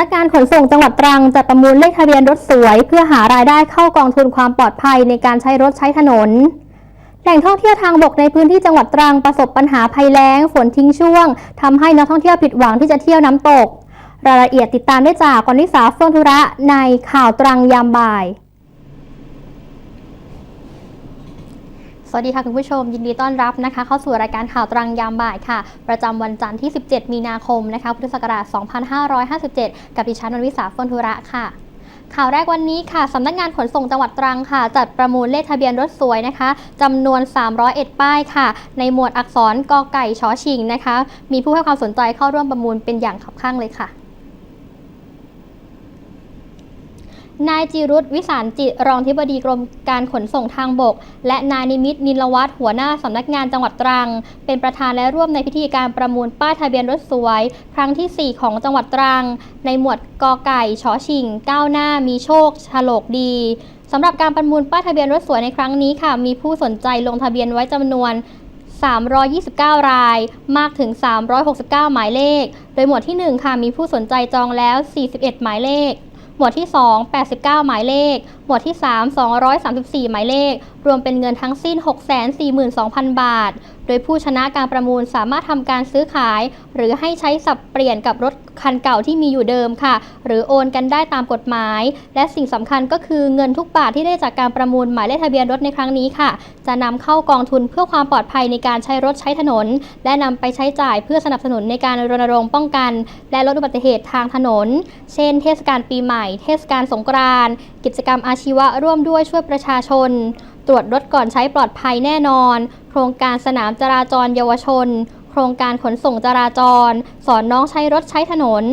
นักงานขนส่งจังหวัดตรังจัดประมูลเลขทะเบียนรถสวย เพื่อหารายได้เข้ากองทุนความปลอดภัยในการใช้รถใช้ถนน แหล่งท่องเที่ยวทางบกในพื้นที่จังหวัดตรังประสบปัญหาภัยแล้ง ฝนทิ้งช่วงทำให้นักท่องเที่ยวผิดหวังที่จะเที่ยวน้ำตก รายละเอียดติดตามได้จากกนิสาเฟื่องธุระในข่าวตรังยามบ่าย สวัสดีค่ะคุณผู้ชมยินดีต้อนรับนะคะ เข้าสู่รายการข่าวตรังยามบ่ายค่ะ ประจำวันจันทร์ที่ 17 มีนาคมนะคะพุทธศักราช 2557 กับดิฉันวันวิสาเฟื่องธุระค่ะข่าวแรกวันนี้ค่ะสำนักงานขนส่งจังหวัดตรังค่ะ จัดประมูลเลขทะเบียนรถสวยนะคะจำนวน 301 ป้ายค่ะ ในหมวดอักษรกอไก่ชอชิงนะคะ มีผู้ให้ความสนใจเข้าร่วมประมูลเป็นอย่างขับข้างเลยค่ะ นายจิรุตวิสารจิตรองทิบดีกรมการขนส่งทางบก และนายนิมิตนิลวัฒน์หัวหน้าสำนักงานจังหวัดตรัง เป็นประธานและร่วมในพิธีการประมูลป้ายทะเบียนรถสวย ครั้งที่ 4 ของจังหวัดตรัง ในหมวดกอไก่ชอชิงก้าวหน้ามีโชคฉลกดีสำหรับการประมูลป้ายทะเบียนรถสวยในครั้งนี้ค่ะ มีผู้สนใจลงทะเบียนไว้จำนวน329 ราย มากถึง 369 หมายเลข โดยหมวดที่ 1 ค่ะ มีผู้สนใจจองแล้ว 41 หมายเลข มวดที่ 2 89 หมายเลข มวดที่ 3 234 หมายเลข รวมเป็นเงินทั้งสิ้น 642,000 บาท โดยผู้ชนะการประมูลสามารถทำการซื้อขาย หรือให้ใช้สับเปลี่ยนกับรถคันเก่าที่มีอยู่เดิมค่ะ หรือโอนกันได้ตามกฎหมาย และสิ่งสำคัญก็คือเงินทุกบาทที่ได้จากการประมูลหมายเลขทะเบียนรถในครั้งนี้ค่ะ จะนำเข้ากองทุนเพื่อความปลอดภัยในการใช้รถใช้ถนน และนำไปใช้จ่ายเพื่อสนับสนุนในการรณรงค์ป้องกัน และลดอุบัติเหตุทางถนน เช่น เทศกาลปีใหม่ เทศกาลสงกรานต์กิจกรรมอาชีวะร่วมด้วยช่วยประชาชน ตรวจรถก่อนใช้ปลอดภัยแน่นอน โครงการสนามจราจรเยาวชน โครงการขนส่งจราจร สอนน้องใช้รถใช้ถนน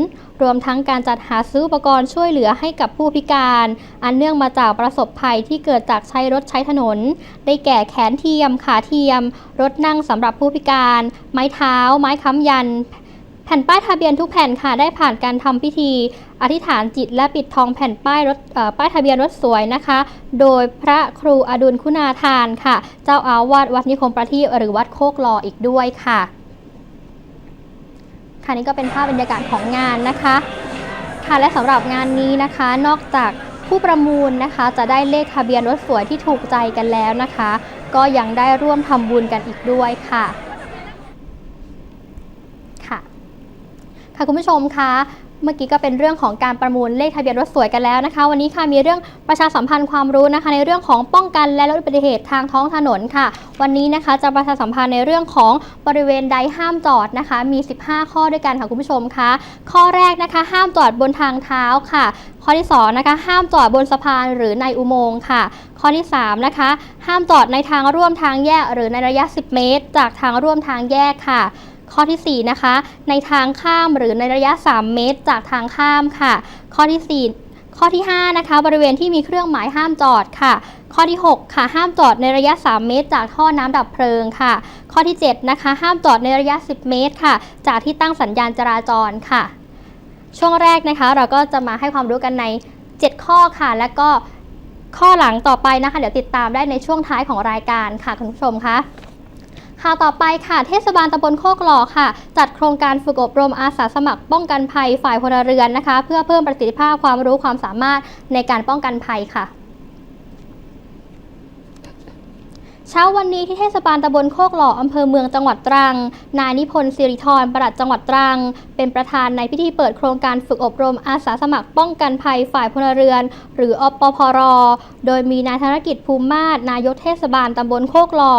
รวมทั้งการจัดหาซื้ออุปกรณ์ช่วยเหลือให้กับผู้พิการ อันเนื่องมาจากประสบภัยที่เกิดจากใช้รถใช้ถนน ได้แก่แขนเทียม ขาเทียม รถนั่งสำหรับผู้พิการ ไม้เท้า ไม้ค้ำยัน แผ่นป้ายทะเบียนทุกแผ่นค่ะได้ผ่านการทำพิธี อธิษฐานจิตและปิดทองแผ่นป้ายรถป้ายทะเบียนรถสวยนะคะ โดยพระครูอดุลคุณาทานค่ะ เจ้าอาวาสวัดนิคมประทีปหรือวัดโคกหล่ออีกด้วยค่ะค่ะนี่ก็เป็นภาพบรรยากาศของงานนะคะ ค่ะและสำหรับงานนี้นะคะ นอกจากผู้ประมูลนะคะจะได้เลขทะเบียนรถสวยที่ถูกใจกันแล้วนะคะ ก็ยังได้ร่วมทำบุญกันอีกด้วยค่ะ ค่ะคุณผู้ชมคะเมื่อกี้ก็เป็นเรื่องของการประมูลเลขทะเบียนรถสวยกันแล้วนะคะ วันนี้ค่ะมีเรื่องประชาสัมพันธ์ความรู้นะคะ ในเรื่องของป้องกันและลดอุบัติเหตุทางท้องถนนค่ะ วันนี้นะคะจะประชาสัมพันธ์ในเรื่องของบริเวณใดห้ามจอดนะคะ มี 15 ข้อด้วยกันค่ะคุณผู้ชมคะข้อแรกนะคะ ห้ามจอดบนทางเท้าค่ะ ข้อที่2นะคะห้ามจอดบนสะพานหรือในอุโมงค์ค่ะ ข้อที่3นะคะห้ามจอดในทางร่วมทางแยกหรือในระยะ 10 เมตร จากทางร่วมทางแยกค่ะ ข้อทีสี่ 4 นะคะ ในทางข้ามหรือในระยะ 3 เมตร จากทางข้ามค่ะ ข้อที่ 4 ข้อที่ 5 นะคะ บริเวณที่มีเครื่องหมายห้ามจอดค่ะ ข้อที่ 6 ค่ะ ห้ามจอดในระยะ 3 เมตร จากท่อน้ำดับเพลิงค่ะ ข้อที่ 7 นะคะ ห้ามจอดในระยะ 10 เมตรค่ะ จากที่ตั้งสัญญาณจราจรค่ะ ช่วงแรกนะคะ เราก็จะมาให้ความรู้กันใน 7 ข้อค่ะ และก็ข้อหลังต่อไปนะคะ เดี๋ยวติดตามได้ในช่วงท้ายของรายการค่ะคุณผู้ชมคะ ข่าวต่อไปค่ะเทศบาลตำบลโคกหล่อค่ะ จัดโครงการฝึกอบรมอาสาสมัคร ป้องกันภัยฝ่ายพลเรือนนะคะ เพื่อเพิ่มประสิทธิภาพความรู้ความสามารถในการป้องกันภัยค่ะเช้าวันนี้ที่เทศบาลตำบลโคกหล่ออำเภอเมืองจังหวัดตรัง นายนิพนธ์สิริธรปลัดจังหวัดตรัง เป็นประธานในพิธีเปิดโครงการฝึกอบรมอาสาสมัครป้องกันภัยฝ่ายพลเรือน หรืออปพร โดยมีนายธนกิจภูมิมาศนายกเทศบาลตำบลโคกหล่อ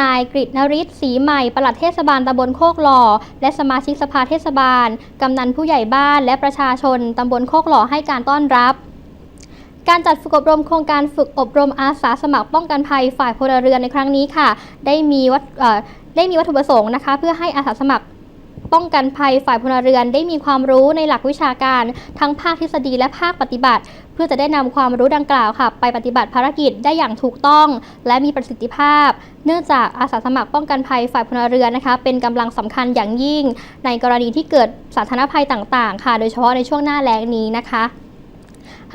นายกฤตนริศสีใหม่ ปลัดเทศบาลตำบลโคกหล่อ และสมาชิกสภาเทศบาล กำนันผู้ใหญ่บ้านและประชาชนตำบลโคกหล่อให้การต้อนรับการจัดฝึกอบรมโครงการฝึกอบรมอาสาสมัครป้องกันภัยฝ่ายพลเรือนในครั้งนี้ค่ะ ได้มีวัตได้มีวัตถุประสงค์นะคะ เพื่อให้อาสาสมัคร ป้องกันภัยฝ่ายพลเรือนได้มีความรู้ในหลักวิชาการ ทั้งภาคทฤษฎีและภาคปฏิบัติ เพื่อจะได้นำความรู้ดังกล่าวค่ะ ไปปฏิบัติภารกิจได้อย่างถูกต้อง และมีประสิทธิภาพ เนื่องจากอาสาสมัครป้องกันภัยฝ่ายพลเรือนนะคะ เป็นกำลังสำคัญอย่างยิ่ง ในกรณีที่เกิดสาธารณภัยต่างๆ ค่ะ โดยเฉพาะในช่วงหน้าแล้งนี้นะคะ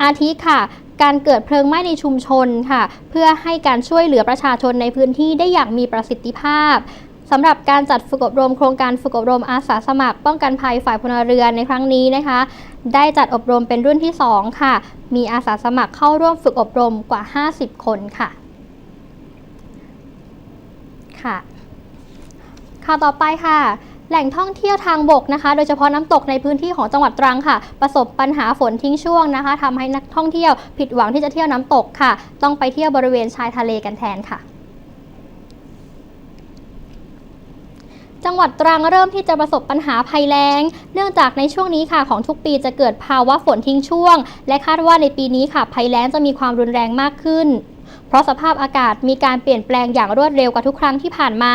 อาทิค่ะการเกิดเพลิงไหม้ในชุมชนค่ะ เพื่อให้การช่วยเหลือประชาชนในพื้นที่ได้อย่างมีประสิทธิภาพ สำหรับการจัดฝึกอบรมโครงการฝึกอบรมอาสาสมัคร ป้องกันภัยฝ่ายพลเรือนในครั้งนี้นะคะ ได้จัดอบรมเป็นรุ่นที่ 2 ค่ะ มีอาสาสมัครเข้าร่วมฝึกอบรมกว่า 50 คนค่ะค่ะข่าวต่อไปค่ะแหล่งท่องเที่ยวทางบกนะคะ โดยเฉพาะน้ำตกในพื้นที่ของจังหวัดตรังค่ะ ประสบปัญหาฝนทิ้งช่วงนะคะทำให้นักท่องเที่ยวผิดหวังที่จะเที่ยวน้ำตกค่ะ ต้องไปเที่ยวบริเวณชายทะเลกันแทนค่ะ จังหวัดตรังเริ่มที่จะประสบปัญหาภัยแล้ง เนื่องจากในช่วงนี้ค่ะของทุกปีจะเกิดภาวะฝนทิ้งช่วง และคาดว่าในปีนี้ค่ะภัยแล้งจะมีความรุนแรงมากขึ้น เพราะสภาพอากาศมีการเปลี่ยนแปลงอย่างรวดเร็วกว่าทุกครั้งที่ผ่านมา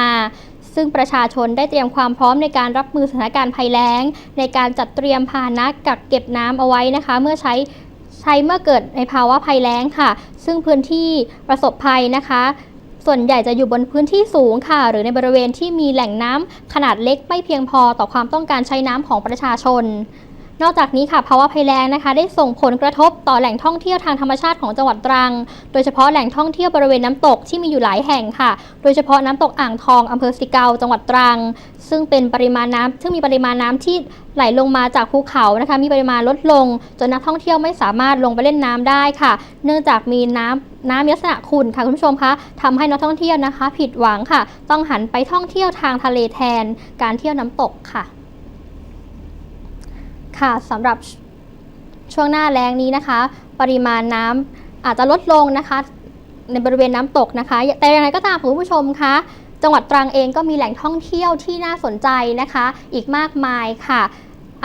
ซึ่งประชาชนได้เตรียมความพร้อมในการรับมือสถานการณ์ภัยแล้ง ในการจัดเตรียมพานะกักเก็บน้ำเอาไว้นะคะ เมื่อใช้ใช้เมื่อเกิดในภาวะภัยแล้งค่ะ ซึ่งพื้นที่ประสบภัยนะคะ ส่วนใหญ่จะอยู่บนพื้นที่สูงค่ะ หรือในบริเวณที่มีแหล่งน้ำขนาดเล็กไม่เพียงพอต่อความต้องการใช้น้ำของประชาชน นอกจากนี้ค่ะภาวะภัยแล้งนะคะ ได้ส่งผลกระทบต่อแหล่งท่องเที่ยวทางธรรมชาติของจังหวัดตรัง โดยเฉพาะแหล่งท่องเที่ยวบริเวณน้ำตกที่มีอยู่หลายแห่งค่ะ โดยเฉพาะน้ำตกอ่างทองอำเภอสิเกาจังหวัดตรัง ซึ่งเป็นปริมาณน้ำซึ่งมีปริมาณน้ำที่ไหลลงมาจากภูเขานะคะ มีปริมาณลดลง จนนักท่องเที่ยวไม่สามารถลงไปเล่นน้ำได้ค่ะ เนื่องจากมีน้ำน้ำมีลักษณะขุ่นค่ะคุณผู้ชมคะทำให้นักท่องเที่ยวนะคะ ผิดหวังค่ะ ต้องหันไปท่องเที่ยวทางทะเลแทน การเที่ยวน้ำตกค่ะ ค่ะสำหรับช่วงหน้าแล้งนี้นะคะ ปริมาณน้ำอาจจะลดลงนะคะ ในบริเวณน้ำตกนะคะ แต่อย่างไรก็ตามคุณผู้ชมคะจังหวัดตรังเองก็มีแหล่งท่องเที่ยวที่น่าสนใจนะคะ อีกมากมายค่ะ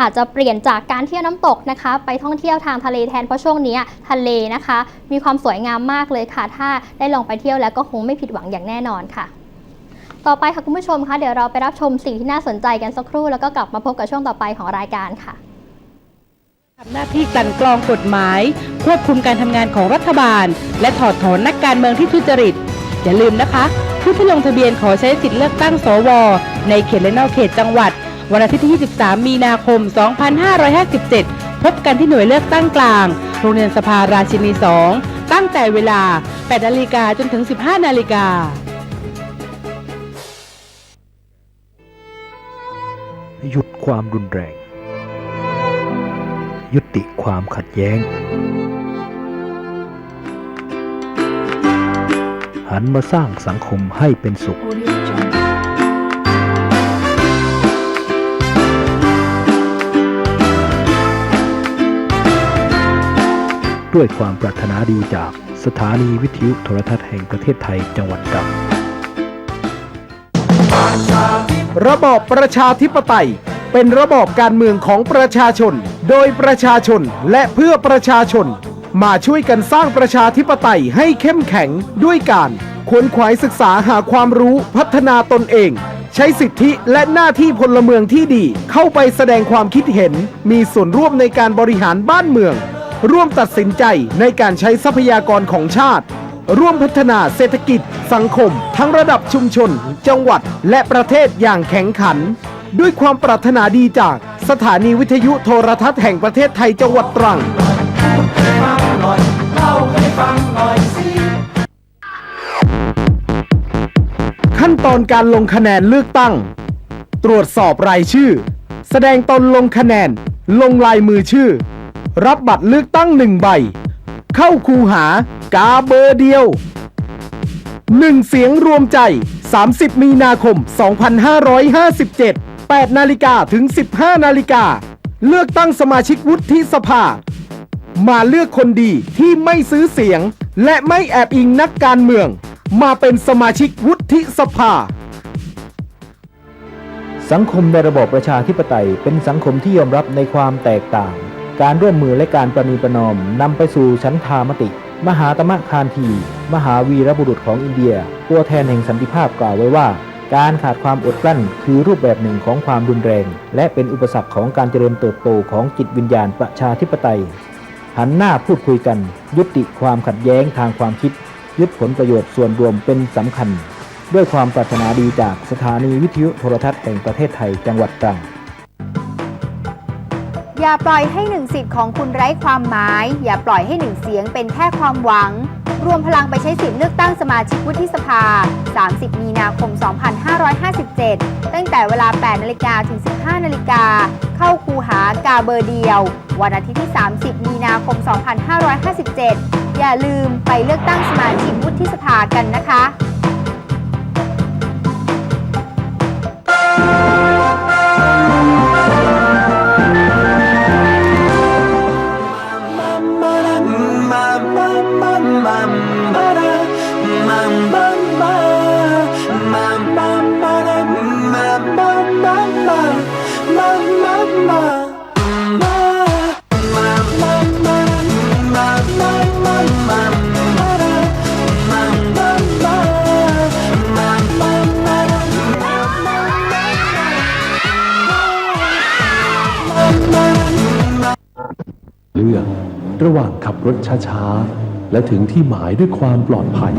อาจจะเปลี่ยนจากการเที่ยวน้ำตกนะคะ ไปท่องเที่ยวทางทะเลแทนเพราะช่วงนี้ทะเลนะคะ มีความสวยงามมากเลยค่ะ ถ้าได้ลองไปเที่ยวแล้วก็คงไม่ผิดหวังอย่างแน่นอนค่ะ ต่อไปค่ะคุณผู้ชมคะเดี๋ยวเราไปรับชมสิ่งที่น่าสนใจกันสักครู่แล้วก็กลับมาพบกับช่วงต่อไปของรายการค่ะ ทำหน้าที่กลั่นกรองกฎหมาย ควบคุมการทำงานของรัฐบาล และถอดถอนนักการเมืองที่ทุจริต อย่าลืมนะคะ ผู้ที่ลงทะเบียนขอใช้สิทธิ์เลือกตั้งสว ในเขตและนอกเขตจังหวัด วันอาทิตย์ที่ 23 มีนาคม 2557 พบกันที่หน่วยเลือกตั้งกลาง โรงเรียนสภาราชินี 2 ตั้งแต่เวลา 8 นาฬิกาจนถึง 15 นาฬิกาหยุดความรุนแรง ยุติความขัดแย้ง หันมาสร้างสังคมให้เป็นสุข ด้วยความปรารถนาดีจากสถานีวิทยุโทรทัศน์แห่งประเทศไทยจังหวัดตรังระบอบประชาธิปไตย เป็นระบอบการเมืองของประชาชน โดยประชาชนและเพื่อประชาชน มาช่วยกันสร้างประชาธิปไตยให้เข้มแข็งด้วยการขวนขวายศึกษาหาความรู้พัฒนาตนเอง ใช้สิทธิและหน้าที่พลเมืองที่ดีเข้าไปแสดงความคิดเห็น มีส่วนร่วมในการบริหารบ้านเมือง ร่วมตัดสินใจในการใช้ทรัพยากรของชาติ ร่วมพัฒนาเศรษฐกิจ สังคม ทั้งระดับชุมชน จังหวัด และประเทศอย่างแข็งขัน ด้วยความปรารถนาดีจากสถานีวิทยุโทรทัศน์แห่งประเทศไทยจังหวัดตรัง ขั้นตอนการลงคะแนนเลือกตั้ง ตรวจสอบรายชื่อ แสดงตนลงคะแนน ลงลายมือชื่อ รับบัตรเลือกตั้งหนึ่งใบ เข้าคูหากาเบอร์เดียวหนึ่งเสียงรวมใจ 30 มีนาคม 2557 8 นาฬิกาถึง 15 นาฬิกา เลือกตั้งสมาชิกวุฒิสภา มาเลือกคนดีที่ไม่ซื้อเสียง และไม่แอบอิงนักการเมือง มาเป็นสมาชิกวุฒิสภา สังคมในระบอบประชาธิปไตยเป็นสังคมที่ยอมรับในความแตกต่าง การร่วมมือและการประนีประนอมนำไปสู่ฉันทามติ มหาตมะคานที มหาวีรบุรุษของอินเดีย ตัวแทนแห่งสันติภาพกล่าวไว้ว่า การขาดความอดกลั้นคือรูปแบบหนึ่งของความรุนแรง และเป็นอุปสรรคของการเจริญเติบโตของจิตวิญญาณประชาธิปไตย หันหน้าพูดคุยกัน ยุติความขัดแย้งทางความคิด ยึดผลประโยชน์ส่วนรวมเป็นสำคัญ ด้วยความปรารถนาดีจากสถานีวิทยุโทรทัศน์แห่งประเทศไทยจังหวัดตรัง อย่าปล่อยให้หนึ่งสิทธิ์ของคุณไร้ความหมาย อย่าปล่อยให้หนึ่งเสียงเป็นแค่ความหวัง รวมพลังไปใช้สิทธิ์เลือกตั้งสมาชิกวุฒิสภา 30 มีนาคม 2557 ตั้งแต่เวลา 8 นาฬิกาถึง 15 นาฬิกา เข้าคูหากาเบอร์เดียว วันอาทิตย์ที่ 30 มีนาคม 2557 อย่าลืมไปเลือกตั้งสมาชิกวุฒิสภากันนะคะ ลือก ระหว่างขับรถช้าๆ และถึงที่หมายด้วยความปลอดภัย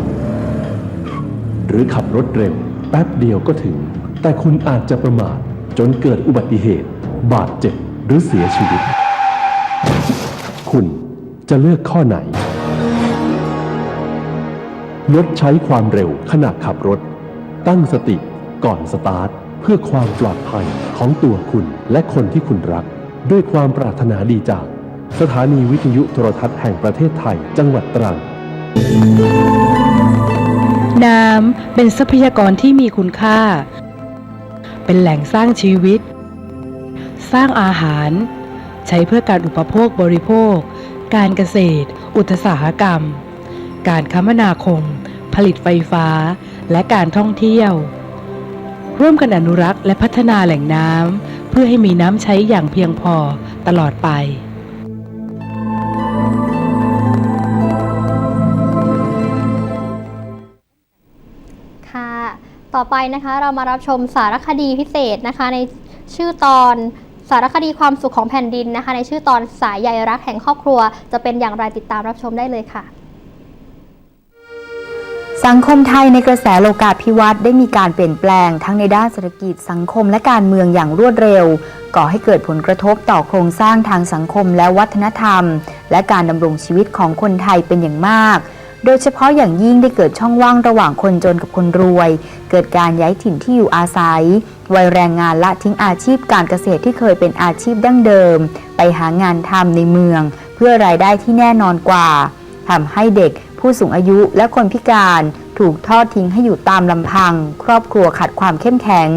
หรือขับรถเร็ว แป๊บเดียวก็ถึง แต่คุณอาจจะประมาทจนเกิดอุบัติเหตุ บาดเจ็บหรือเสียชีวิต คุณจะเลือกข้อไหนลดใช้ความเร็วขณะขับรถ ตั้งสติก่อนสตาร์ท เพื่อความปลอดภัยของตัวคุณและคนที่คุณรัก ด้วยความปรารถนาดีจาก สถานีวิทยุโทรทัศน์แห่งประเทศไทย จังหวัดตรัง น้ำเป็นทรัพยากรที่มีคุณค่า เป็นแหล่งสร้างชีวิต สร้างอาหาร ใช้เพื่อการอุปโภคบริโภค การเกษตร อุตสาหกรรม การคมนาคม ผลิตไฟฟ้า และการท่องเที่ยว ร่วมกันอนุรักษ์และพัฒนาแหล่งน้ำเพื่อให้มีน้ำใช้อย่างเพียงพอตลอดไป ต่อไปนะคะเรามารับชมสารคดีพิเศษนะคะ ในชื่อตอนสารคดีความสุขของแผ่นดินนะคะ ในชื่อตอนสายใยรักแห่งครอบครัว จะเป็นอย่างไรติดตามรับชมได้เลยค่ะ สังคมไทยในกระแสโลกาภิวัตน์ได้มีการเปลี่ยนแปลงทั้งในด้านเศรษฐกิจสังคมและการเมืองอย่างรวดเร็ว ก่อให้เกิดผลกระทบต่อโครงสร้างทางสังคมและวัฒนธรรม และการดำรงชีวิตของคนไทยเป็นอย่างมาก โดยเฉพาะอย่างยิ่งได้เกิดช่องว่างระหว่างคนจนกับคนรวย เกิดการย้ายถิ่นที่อยู่อาศัย วัยแรงงานละทิ้งอาชีพการเกษตรที่เคยเป็นอาชีพดั้งเดิม ไปหางานทำในเมือง เพื่อรายได้ที่แน่นอนกว่าทำให้เด็กผู้สูงอายุและคนพิการ ถูกทอดทิ้งให้อยู่ตามลำพัง ครอบครัวขาดความเข้มแข็ง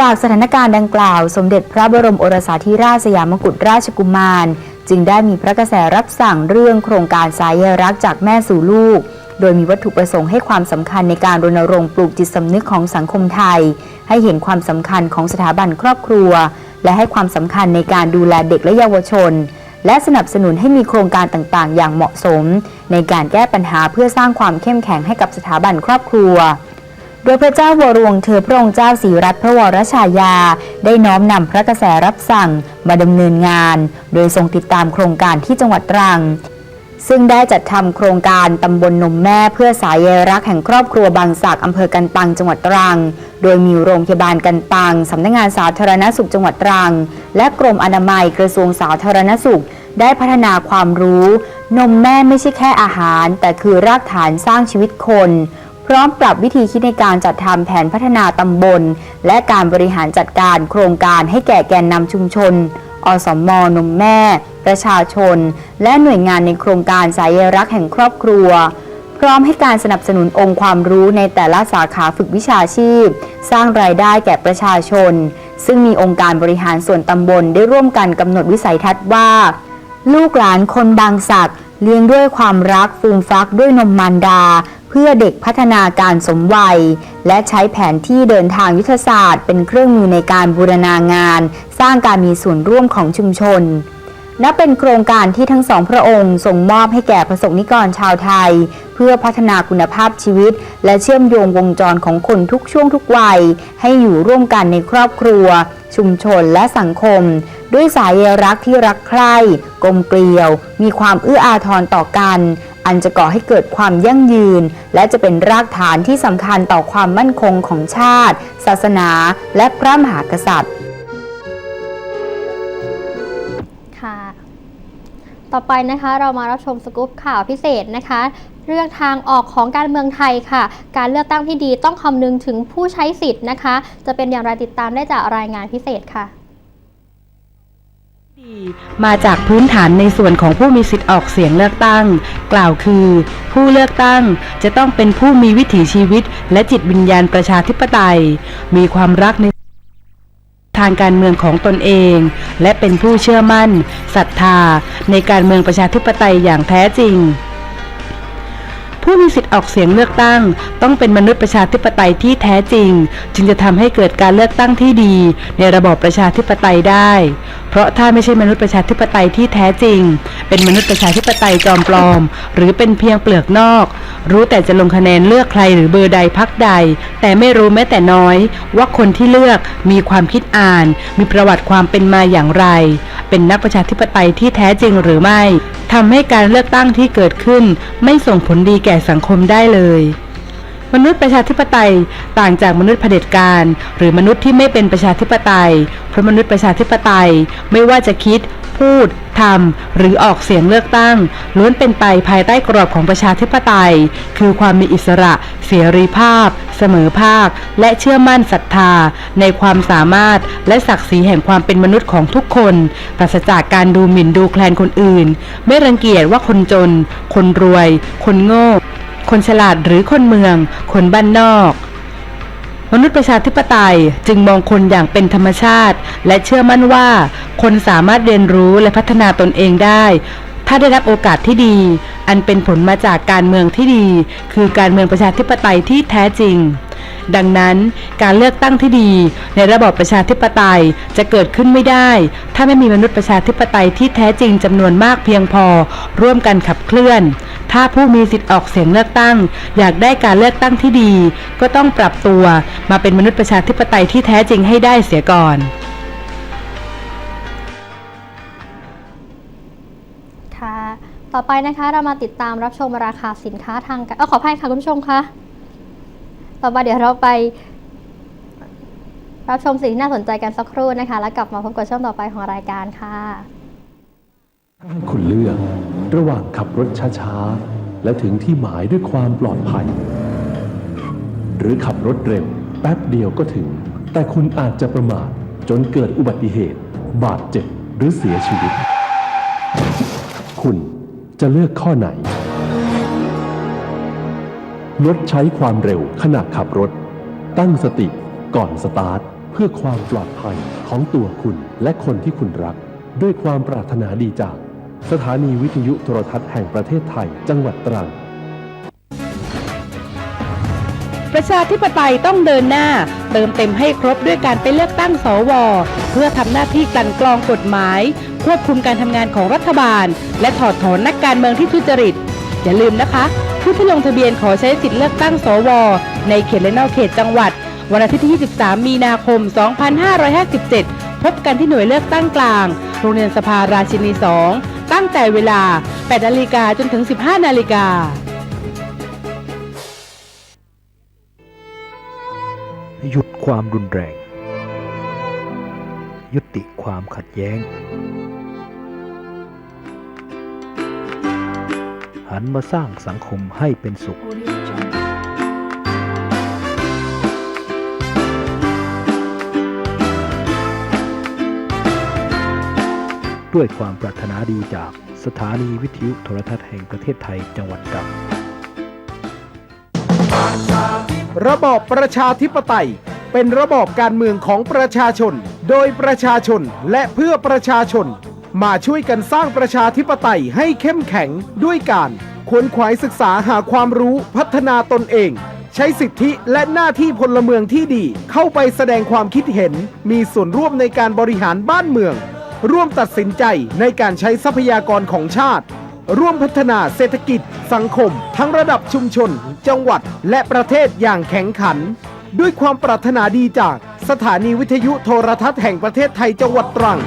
จากสถานการณ์ดังกล่าว สมเด็จพระบรมโอรสาธิราชสยามกุฎราชกุมาร จึงได้มีพระกระแสรับสั่งเรื่องโครงการสายใยรักจากแม่สู่ลูก โดยมีวัตถุประสงค์ให้ความสำคัญในการรณรงค์ปลูกจิตสำนึกของสังคมไทย ให้เห็นความสำคัญของสถาบันครอบครัว และให้ความสำคัญในการดูแลเด็กและเยาวชน และสนับสนุนให้มีโครงการต่างๆ อย่างเหมาะสม ในการแก้ปัญหาเพื่อสร้างความเข้มแข็งให้กับสถาบันครอบครัว โดยพระเจ้าวรวงเธอพระองค์เจ้าศรีรัตพระวรชายา ได้น้อมนำพระกระแสรับสั่งมาดำเนินงาน โดยทรงติดตามโครงการที่จังหวัดตรัง ซึ่งได้จัดทำโครงการตำบลนมแม่เพื่อสายใยรักแห่งครอบครัวบางสักอำเภอกันตังจังหวัดตรัง โดยมีโรงพยาบาลกันตังสำนักงานสาธารณสุขจังหวัดตรัง และกรมอนามัยกระทรวงสาธารณสุขได้พัฒนาความรู้ นมแม่ไม่ใช่แค่อาหาร แต่คือรากฐานสร้างชีวิตคน พร้อมปรับวิธีคิดในการจัดทำแผนพัฒนาตำบล และการบริหารจัดการโครงการให้แก่แกนนำชุมชน อสมนมแม่ ประชาชน และหน่วยงานในโครงการสายรักแห่งครอบครัว พร้อมให้การสนับสนุนองค์ความรู้ในแต่ละสาขาฝึกวิชาชีพ สร้างรายได้แก่ประชาชน ซึ่งมีองค์การบริหารส่วนตำบลได้ร่วมกันกำหนดวิสัยทัศน์ว่า ลูกหลานคนบางศักเลี้ยงด้วยความรักฟูมฟักด้วยนมมารดา พื่อเด็กพัฒนาการสมวัย และใช้แผนที่เดินทางยุทธศาสตร์ เป็นเครื่องมือในการบูรณางาน สร้างการมีส่วนร่วมของชุมชนนับเป็นโครงการที่ทั้งสองพระองค์ส่งมอบให้แก่ประสบนิกรชาวไทย เพื่อพัฒนาคุณภาพชีวิต และเชื่อมโยงวงจรของคนทุกช่วงทุกวัย ให้อยู่ร่วมกันในครอบครัว ชุมชนและสังคม ด้วยสายใยรักที่รักใคร่กลมเกลียว มีความเอื้ออาทรต่อกัน อันจะก่อให้เกิดความยั่งยืน และจะเป็นรากฐานที่สำคัญต่อความมั่นคงของชาติ ศาสนา และพระมหากษัตริย์ต่อไปนะคะเรามารับชมสกู๊ปข่าวพิเศษนะคะเรื่องทางออกของการเมืองไทยค่ะ การเลือกตั้งที่ดีต้องคำนึงถึงผู้ใช้สิทธิ์นะคะ จะเป็นอย่างไรติดตามได้จากรายงานพิเศษค่ะ มาจากพื้นฐานในส่วนของผู้มีสิทธิ์ออกเสียงเลือกตั้ง กล่าวคือ ผู้เลือกตั้งจะต้องเป็นผู้มีวิถีชีวิต และจิตวิญญาณประชาธิปไตย มีความรักในทางการเมืองของตนเอง และเป็นผู้เชื่อมั่นศรัทธา ในการเมืองประชาธิปไตยอย่างแท้จริง ผู้มีสิทธิ์ออกเสียงเลือกตั้ง ต้องเป็นมนุษย์ประชาธิปไตยที่แท้จริง จึงจะทำให้เกิดการเลือกตั้งที่ดี ในระบอบประชาธิปไตยได้ เพราะถ้าไม่ใช่มนุษย์ประชาธิปไตยที่แท้จริง เป็นมนุษย์ประชาธิปไตยจอมปลอม หรือเป็นเพียงเปลือกนอก รู้แต่จะลงคะแนนเลือกใครหรือเบอร์ใดพักใด แต่ไม่รู้แม้แต่น้อย ว่าคนที่เลือกมีความคิดอ่าน มีประวัติความเป็นมาอย่างไร เป็นนักประชาธิปไตยที่แท้จริงหรือไม่ ทำให้การเลือกตั้งที่เกิดขึ้น ไม่ส่งผลดีแก่สังคมได้เลยมนุษย์ประชาธิปไตยต่างจากมนุษย์เผด็จการ หรือมนุษย์ที่ไม่เป็นประชาธิปไตย เพราะมนุษย์ประชาธิปไตยไม่ว่าจะคิด พูดทำหรือออกเสียงเลือกตั้ง ล้วนเป็นไปภายใต้กรอบของประชาธิปไตย คือความมีอิสระ เสรีภาพ เสมอภาค และเชื่อมั่นศรัทธา ในความสามารถและศักดิ์ศรีแห่งความเป็นมนุษย์ของทุกคน ปราศจากการดูหมิ่นดูแคลนคนอื่น ไม่รังเกียจว่าคนจน คนรวย คนโง่ คนฉลาดหรือคนเมือง คนบ้านนอก มนุษย์ประชาธิปไตยจึงมองคนอย่างเป็นธรรมชาติ และเชื่อมั่นว่า คนสามารถเรียนรู้และพัฒนาตนเองได้ ถ้าได้รับโอกาสที่ดี อันเป็นผลมาจากการเมืองที่ดี คือการเมืองประชาธิปไตยที่แท้จริง ดังนั้นการเลือกตั้งที่ดี ในระบอบประชาธิปไตยจะเกิดขึ้นไม่ได้ ถ้าไม่มีมนุษย์ประชาธิปไตยที่แท้จริงจำนวนมากเพียงพอ ร่วมกันขับเคลื่อน ถ้าผู้มีสิทธิ์ออกเสียงเลือกตั้ง อยากได้การเลือกตั้งที่ดี ก็ต้องปรับตัวมาเป็นมนุษย์ประชาธิปไตยที่แท้จริงให้ได้เสียก่อนค่ะต่อไปนะคะเรามาติดตามรับชมราคาสินค้าทางการเออขออภัยค่ะคุณผู้ชมคะ ต่อไปเดี๋ยวเราไป รับชมสิ่งที่น่าสนใจกันสักครู่นะคะ แล้วกลับมาพบกับช่วงต่อไปของรายการค่ะให้คุณเลือกระหว่างขับรถช้าๆ และถึงที่หมายด้วยความปลอดภัย หรือขับรถเร็ว แป๊บเดียวก็ถึง แต่คุณอาจจะประมาทจนเกิดอุบัติเหตุ บาดเจ็บหรือเสียชีวิต คุณจะเลือกข้อไหน ลดใช้ความเร็วขณะขับรถ ตั้งสติก่อนสตาร์ท เพื่อความปลอดภัยของตัวคุณและคนที่คุณรัก ด้วยความปรารถนาดีจาก สถานีวิทยุโทรทัศน์แห่งประเทศไทย จังหวัดตรัง ประชาธิปไตยต้องเดินหน้า เติมเต็มให้ครบด้วยการไปเลือกตั้งสว เพื่อทำหน้าที่กลั่นกรองกฎหมาย ควบคุมการทำงานของรัฐบาล และถอดถอนนักการเมืองที่ทุจริต อย่าลืมนะคะ ผู้ที่ลงทะเบียนขอใช้สิทธิ์เลือกตั้งสว ในเขตและนอกเขตจังหวัด วันอาทิตย์ที่ 23 มีนาคม 2557 พบกันที่หน่วยเลือกตั้งกลาง โรงเรียนสภาราชินี 2 ตั้งแต่เวลา 8 นาฬิกาจนถึง 15 นาฬิกาหยุดความรุนแรง ยุติความขัดแย้ง หันมาสร้างสังคมให้เป็นสุข ด้วยความปรารถนาดีจากสถานีวิทยุโทรทัศน์แห่งประเทศไทยจังหวัดตรังระบอบประชาธิปไตย เป็นระบอบการเมืองของประชาชน โดยประชาชนและเพื่อประชาชน มาช่วยกันสร้างประชาธิปไตยให้เข้มแข็งด้วยการขวนขวายศึกษาหาความรู้พัฒนาตนเอง ใช้สิทธิและหน้าที่พลเมืองที่ดี เข้าไปแสดงความคิดเห็น มีส่วนร่วมในการบริหารบ้านเมือง ร่วมตัดสินใจในการใช้ทรัพยากรของชาติ ร่วมพัฒนาเศรษฐกิจ สังคม ทั้งระดับชุมชน จังหวัด และประเทศอย่างแข็งขัน ด้วยความปรารถนาดีจากสถานีวิทยุโทรทัศน์แห่งประเทศไทยจังหวัดตรัง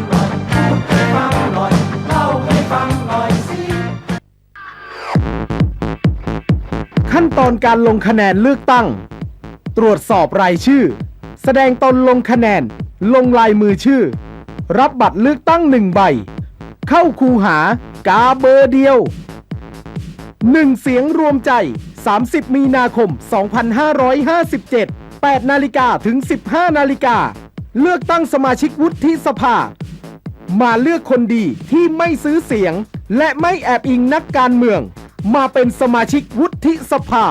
ตอนการลงคะแนนเลือกตั้ง ตรวจสอบรายชื่อ แสดงตนลงคะแนน ลงลายมือชื่อ รับบัตรเลือกตั้งหนึ่งใบ เข้าคูหากาเบอร์เดียวหนึ่งเสียงรวมใจ 30 มีนาคม 2557 8นาฬิกาถึง 15 นาฬิกา เลือกตั้งสมาชิกวุฒิสภา มาเลือกคนดีที่ไม่ซื้อเสียง และไม่แอบอิงนักการเมือง มาเป็นสมาชิกวุฒิสภา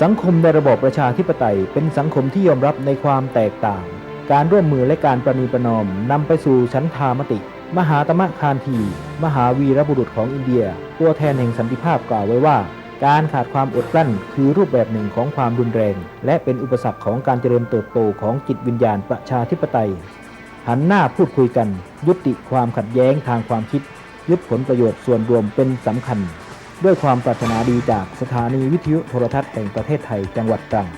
สังคมในระบอบประชาธิปไตยเป็นสังคมที่ยอมรับในความแตกต่าง การร่วมมือและการประนีประนอมนำไปสู่ฉันทามติ มหาตมะคานที มหาวีรบุรุษของอินเดีย ตัวแทนแห่งสันติภาพกล่าวไว้ว่า การขาดความอดกลั้นคือรูปแบบหนึ่งของความรุนแรง และเป็นอุปสรรคของการเจริญเติบโตของจิตวิญญาณประชาธิปไตยหันหน้าพูดคุยกัน ยุติความขัดแย้งทางความคิด ยึดผลประโยชน์ส่วนรวมเป็นสำคัญ ด้วยความปรารถนาดีจากสถานีวิทยุโทรทัศน์แห่งประเทศไทยจังหวัดตรัง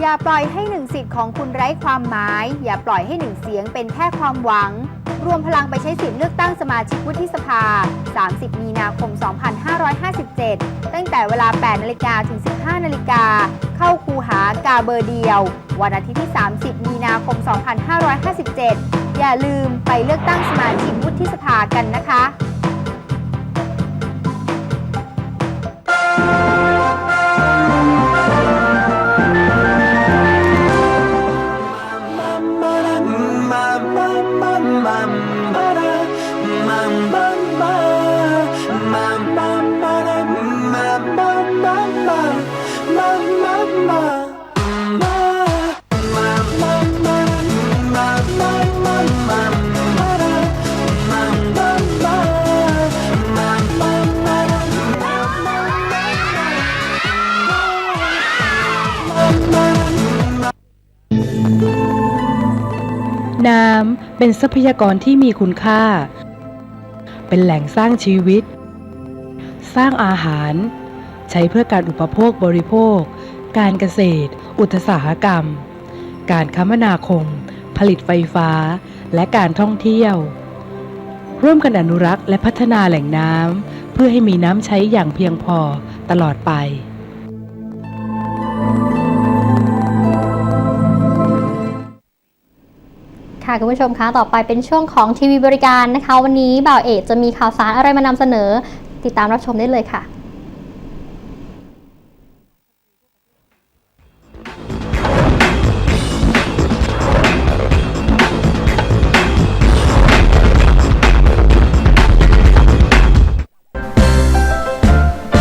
อย่าปล่อยให้หนึ่งสิทธิ์ของคุณไร้ความหมาย อย่าปล่อยให้หนึ่งเสียงเป็นแค่ความหวัง รวมพลังไปใช้สิทธิ์เลือกตั้งสมาชิกวุฒิสภา 30 มีนาคม 2557 ตั้งแต่เวลา 8 นาฬิกาถึง 15 นาฬิกา เข้าคูหากาเบอร์เดียว วันอาทิตย์ที่ 30 มีนาคม 2557 อย่าลืมไปเลือกตั้งสมาชิกวุฒิสภากันนะคะ น้ำเป็นทรัพยากรที่มีคุณค่า เป็นแหล่งสร้างชีวิต สร้างอาหาร ใช้เพื่อการอุปโภคบริโภค การเกษตร อุตสาหกรรม การคมนาคม ผลิตไฟฟ้า และการท่องเที่ยว ร่วมกันอนุรักษ์และพัฒนาแหล่งน้ำเพื่อให้มีน้ำใช้อย่างเพียงพอตลอดไป ค่ะคุณผู้ชมคะต่อไปเป็นช่วงของทีวีบริการนะคะ วันนี้บ่าวเอกจะมีข่าวสารอะไรมานำเสนอ ติดตามรับชมได้เลยค่ะ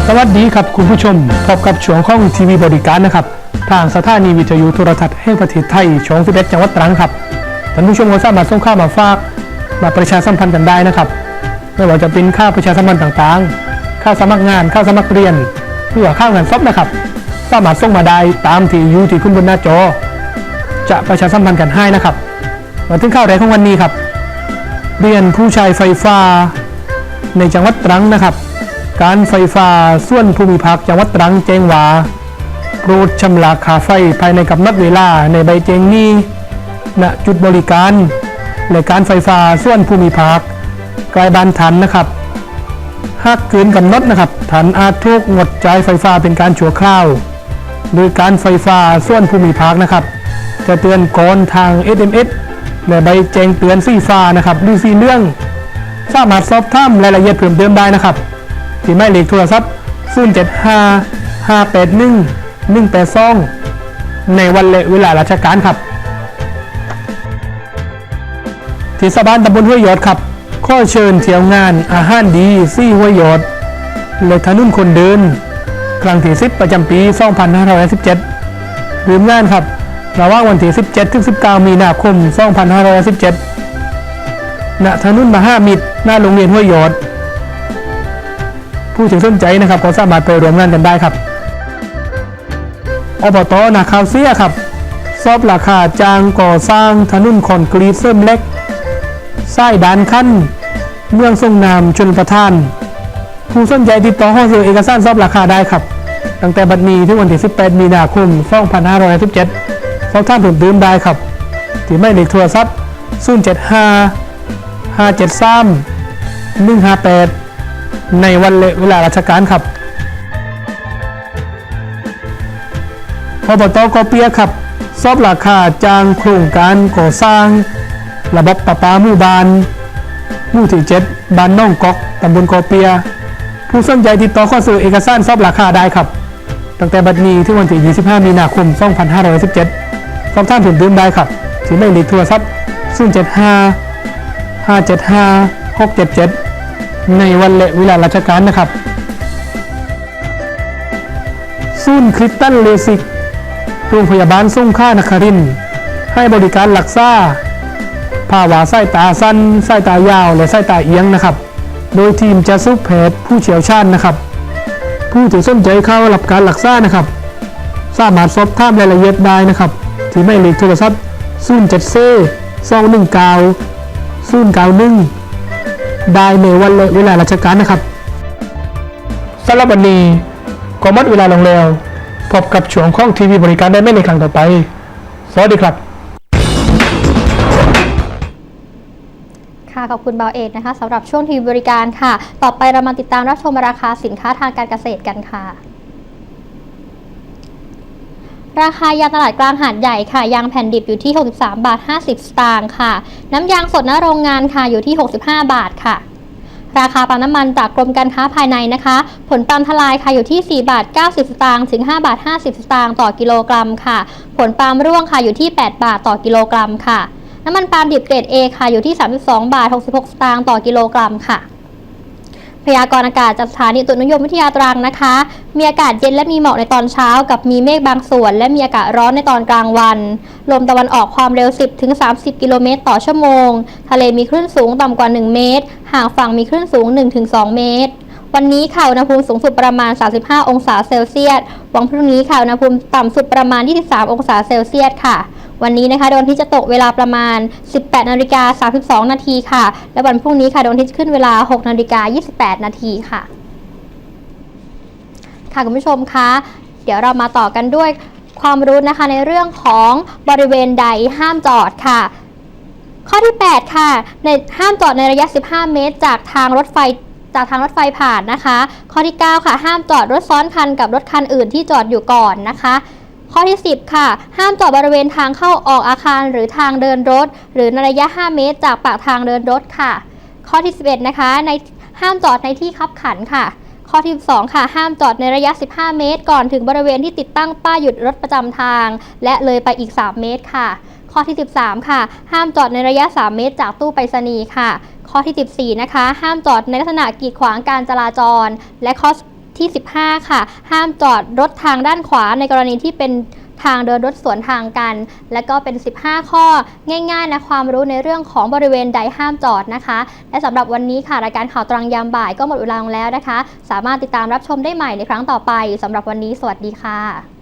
สวัสดีครับคุณผู้ชมพบกับช่วงของทีวีบริการนะครับ ทางสถานีวิทยุโทรทัศน์แห่งประเทศไทยช่อง11จังหวัดตรังครับ ท่านผู้ชมก็สามารถส่งข้าวมาฝากมาประชาสัมพันธ์กันได้นะครับ ไม่ว่าจะเป็นค่าประชาสัมพันธ์ต่างๆ ค่าสมัครงาน ค่าสมัครเรียนหรือว่าค่างานซบนะครับ สามารถส่งมาได้ตามที่อยู่ที่ขึ้นบนหน้าจอ จะประชาสัมพันธ์กันให้นะครับ มาถึงข่าวแรกของวันนี้ครับ เรียนผู้ใช้ไฟฟ้า ในจังหวัดตรังนะครับ การไฟฟ้าส่วนภูมิภาคจังหวัดตรังแจ้งว่าโปรดชำระค่าไฟภายในกำหนดเวลาในใบแจ้งนี้ ณจุดบริการและการไฟฟ้าส่วนภูมิภาคกลายบานทันนะครับหากเกินกำหนดนะครับทันอาจถูกงดจ่ายไฟฟ้าเป็นการชั่วคราวโดยการไฟฟ้าส่วนภูมิภาคนะครับ จะเตือนก่อนทาง SMS และใบแจ้งเตือนสีฟ้านะครับหรือสีเหลือง สามารถสอบถามรายละเอียดเพิ่มเติมได้นะครับที่หมายเลขโทรศัพท์ 075 581 182 ในวันและเวลาราชการครับ เทศบาลตำบลห้วยยอดครับข้อเชิญเที่ยวงานอาหารดีซี่ห้วยยอดและถนนคนเดิน ครั้งที่10ประจำปี 2517ลืมงานครับระหว่างวันที่ 17 ถึง 19 มีนาคม 2517ณถนนมหามิตรหน้าโรงเรียนห้วยยอด ผู้ที่สนใจนะครับก็สามารถไปร่วมงานกันได้ครับอบตนาคาวเซียครับสอบราคาจ้างก่อสร้างถนนคอนกรีตเส้นเล็ก สายดานขั้น เมืองทรงนามชนประทาน ผู้สนใจติดต่อห้องเสียเอกสารสอบราคาได้ครับ ตั้งแต่บัดนี้ถึงวันที่ 18 มีนาคม 2517สอบถามเพิ่มเติมได้ครับ ที่หมายเลขโทรศัพท์ 075 573 158 ในวันและเวลาราชการครับอบตกอเปียครับ สอบราคาจ้างโครงการก่อสร้าง ระบบประปาหมู่บ้านหมู่ที่เจ็ดบ้านน่องกอกตำบลกอเปีย ผู้สนใจติดต่อข้อสื่อเอกสารสอบราคาได้ครับ ตั้งแต่บัดนี้ถึงวันที่ 25 มีนาคม 2517สอบถามเพิ่มเติมได้ครับที่หมายเลขโทรศัพท์075 575 677 ในวันและเวลาราชการนะครับศูนย์คริสตัลเลสิกโรงพยาบาลส่งค่านครินให้บริการรักษา ภาวะสายตาสั้นสายตายาว และสายตาเอียงนะครับ โดยทีมจะซุปแพทย์ผู้เชี่ยวชาญนะครับ ผู้ที่สนใจเข้ารับการรักษานะครับ สามารถสอบถามรายละเอียดได้นะครับที่หมายเลขโทรศัพท์0 7 4 2 1 9 0 9 1 ได้ในวันและเวลาราชการนะครับสำหรับวันนี้ก็หมดเวลาลงแล้ว พบกับช่วงข้องทีวีบริการได้ไม่ในครั้งต่อไป สวัสดีครับ ค่ะขอบคุณเบาเอกนะคะสำหรับช่วงทีวีบริการค่ะ ต่อไปเรามาติดตามรับชมราคาสินค้าทางการเกษตรกันค่ะราคายางตลาดกลางหาดใหญ่ค่ะ ยางแผ่นดิบอยู่ที่ 63 บาท 50 สตางค์ค่ะ น้ำยางสดณโรงงานค่ะอยู่ที่ 65 บาทค่ะ ราคาปาล์มน้ำมันจากกรมการค้าภายในนะคะ ผลปาล์มทลายค่ะอยู่ที่ 4 บาท 90 สตางค์ถึง 5 บาท 50 สตางค์ต่อกิโลกรัมค่ะ ผลปาล์มร่วงค่ะอยู่ที่ 8 บาทต่อกิโลกรัมค่ะ น้ำมันปาล์มดิบเกรด A ค่ะ อยู่ที่ 32 บาท 66 สตางค์ต่อกิโลกรัมค่ะ พยากรณ์อากาศจากสถานีตุนิยมวิทยาตรังนะคะ มีอากาศเย็นและมีหมอกในตอนเช้า กับมีเมฆบางส่วน และมีอากาศร้อนในตอนกลางวัน ลมตะวันออกความเร็ว 10-30 กิโลเมตรต่อชั่วโมง ทะเลมีคลื่นสูงต่ำกว่า 1 เมตร ห่างฝั่งมีคลื่นสูง 1-2 เมตรวันนี้ค่ะอุณหภูมิสูงสุดประมาณ 35 องศาเซลเซียส วันพรุ่งนี้ค่ะอุณหภูมิต่ำสุดประมาณ 23 องศาเซลเซียสค่ะ วันนี้นะคะดวงอาทิตย์จะตกเวลาประมาณ 18นาฬิกา32 นาทีค่ะ และวันพรุ่งนี้ค่ะดวงอาทิตย์ขึ้นเวลา 6นาฬิกา28 นาทีค่ะ ค่ะคุณผู้ชมคะ เดี๋ยวเรามาต่อกันด้วยความรู้นะคะในเรื่องของบริเวณใดห้ามจอดค่ะ ข้อที่ 8 ค่ะ ในห้ามจอดในระยะ 15 เมตร จากทางรถไฟจากทางรถไฟผ่านนะคะ ข้อที่ 9 ค่ะ ห้ามจอดรถซ้อนคันกับรถคันอื่นที่จอดอยู่ก่อนนะคะ ข้อที่ 10 ค่ะ ห้ามจอดบริเวณทางเข้าออกอาคารหรือทางเดินรถ หรือในระยะ 5 เมตร จากปากทางเดินรถค่ะ ข้อที่ 11 นะคะ ในห้ามจอดในที่คับขันค่ะ ข้อที่ 2 ค่ะ ห้ามจอดในระยะ 15 เมตร ก่อนถึงบริเวณที่ติดตั้งป้ายหยุดรถประจำทาง และเลยไปอีก 3 เมตรค่ะ ข้อที่ 13 ค่ะ ห้ามจอดในระยะ 3 เมตร จากตู้ไปรษณีย์ค่ะ ข้อที่ 14 นะคะ ห้ามจอดในลักษณะกีดขวางการจราจร และข้อ ที่ 15 ค่ะ ห้ามจอดรถทางด้านขวาในกรณีที่เป็นทางเดินรถสวนทางกัน และก็เป็น 15 ข้อง่ายๆนะความรู้ในเรื่องของบริเวณใดห้ามจอดนะคะ และสำหรับวันนี้ค่ะรายการข่าวตรังยามบ่ายก็หมดเวลาลงแล้วนะคะ สามารถติดตามรับชมได้ใหม่ในครั้งต่อไปสำหรับวันนี้ สวัสดีค่ะ